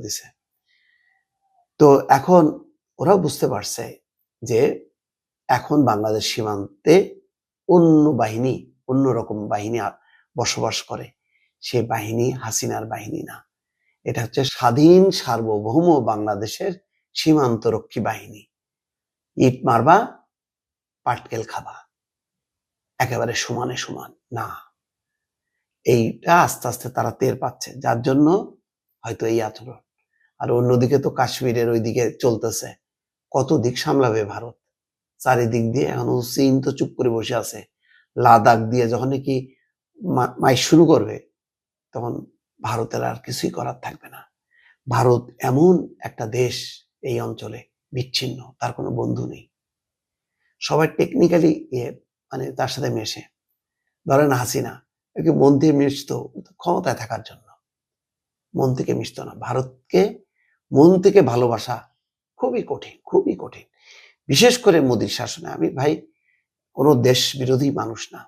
দিছে। তো এখন ওরাও বুঝতে পারছে যে এখন বাংলাদেশ সীমান্তে অন্য বাহিনী অন্যরকম বাহিনী বসবাস করে। সে বাহিনী হাসিনার বাহিনী না। এটা হচ্ছে স্বাধীন, সার্বভৌম বাংলাদেশের সীমান্তরক্ষী বাহিনী। ইট মারবা, পাটকেল খাবা। একেবারে সমানে সমান, না। এইটা আস্তে আস্তে তারা টের পাচ্ছে। যার জন্য হয়তো এই আচরণ। আর অন্যদিকে তো কাশ্মীরের ওইদিকে চলতেছে। কত দিক সামলাবে ভারত? চারিদিক দিয়ে এখনও চীন তো চুপ করে বসে আছে। লাদাখ দিয়ে যখন নাকি মা- মাইক শুরু করবে, তখন ভারতের আর কিছুই করার থাকবে না। ভারত এমন একটা দেশ এই অঞ্চলে বিচ্ছিন্ন, তার কোনো বন্ধু নেই। সবাই টেকনিক্যালি ইয়ে মানে তার সাথে মেশে। ধরেন হাসিনা মন দিয়ে মিশতো ক্ষমতায় থাকার জন্য। মন্ত্রীকে মিশতো না। ভারতকে মন থেকে ভালোবাসা খুবই কঠিন খুবই কঠিন। বিশেষ করে মোদীর শাসনে। আমি ভাই কোনো দেশ বিরোধী মানুষ না।